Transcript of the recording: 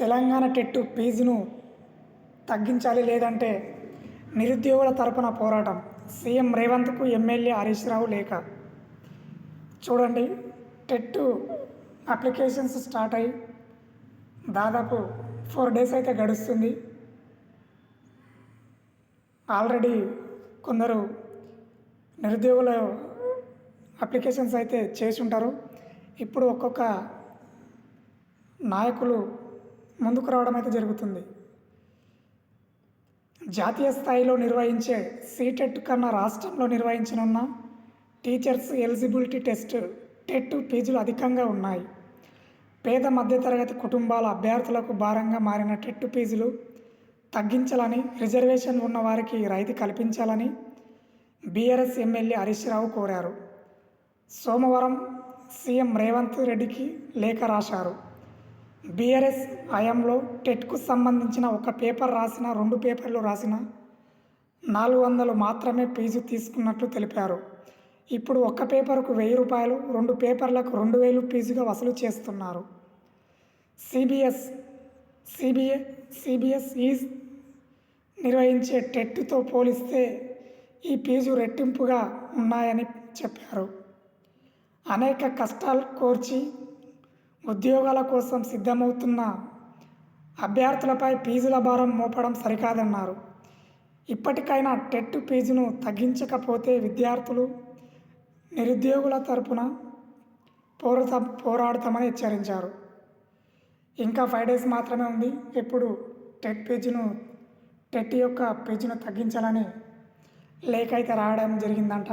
Telangana TET ఫీజును తగ్గించాలి లేదంటే నిరుద్యోగుల తరపున పోరాటం. సీఎం రేవంత్కు ఎమ్మెల్యే హరీష్ రావు లేఖ. చూడండి టెట్టు అప్లికేషన్స్ స్టార్ట్ అయ్యి దాదాపు ఫోర్ డేస్ అయితే గడుస్తుంది. ఆల్రెడీ కొందరు నిరుద్యోగుల అప్లికేషన్స్ అయితే చేసి ఉంటారు. ఇప్పుడు ఒక్కొక్క నాయకులు ముందుకు రావడం అయితే జరుగుతుంది. జాతీయ స్థాయిలో నిర్వహించే సీటెట్ కన్నా రాష్ట్రంలో నిర్వహించనున్న టీచర్స్ ఎలిజిబిలిటీ టెస్ట్ టెట్ ఫీజులు అధికంగా ఉన్నాయి. పేద మధ్యతరగతి కుటుంబాల అభ్యర్థులకు భారంగా మారిన టెట్ ఫీజులు తగ్గించాలని రిజర్వేషన్ ఉన్న వారికి రైతు కల్పించాలని బీఆర్ఎస్ ఎమ్మెల్యే హరీష్ రావు కోరారు. సోమవారం సీఎం రేవంత్ రెడ్డికి లేఖ రాశారు. బీఆర్ఎస్ హయాంలో టెట్కు సంబంధించిన ఒక పేపర్ రాసిన రెండు పేపర్లు రాసిన నాలుగు వందలు మాత్రమే ఫీజు తీసుకున్నట్లు తెలిపారు. ఇప్పుడు ఒక్క పేపర్కు వెయ్యి రూపాయలు రెండు పేపర్లకు రెండు వేలు ఫీజుగా వసూలు చేస్తున్నారు. సిబిఎస్ సిబిఏ సిబిఎస్ ఈజ్ నిర్వహించే టెట్తో పోలిస్తే ఈ ఫీజు రెట్టింపుగా ఉన్నాయని చెప్పారు. అనేక కష్టాలు కోర్చి ఉద్యోగాల కోసం సిద్ధమవుతున్న అభ్యర్థులపై ఫీజుల భారం మోపడం సరికాదన్నారు. ఇప్పటికైనా టెట్ ఫీజును తగ్గించకపోతే విద్యార్థులు నిరుద్యోగుల తరపున పోరాట పోరాడతామని హెచ్చరించారు. ఇంకా ఫైవ్ డేస్ మాత్రమే ఉంది. ఇప్పుడు టెట్ పేజీను టెట్ యొక్క పేజీను తగ్గించాలని లేఖ అయితే రాయడం జరిగిందంట.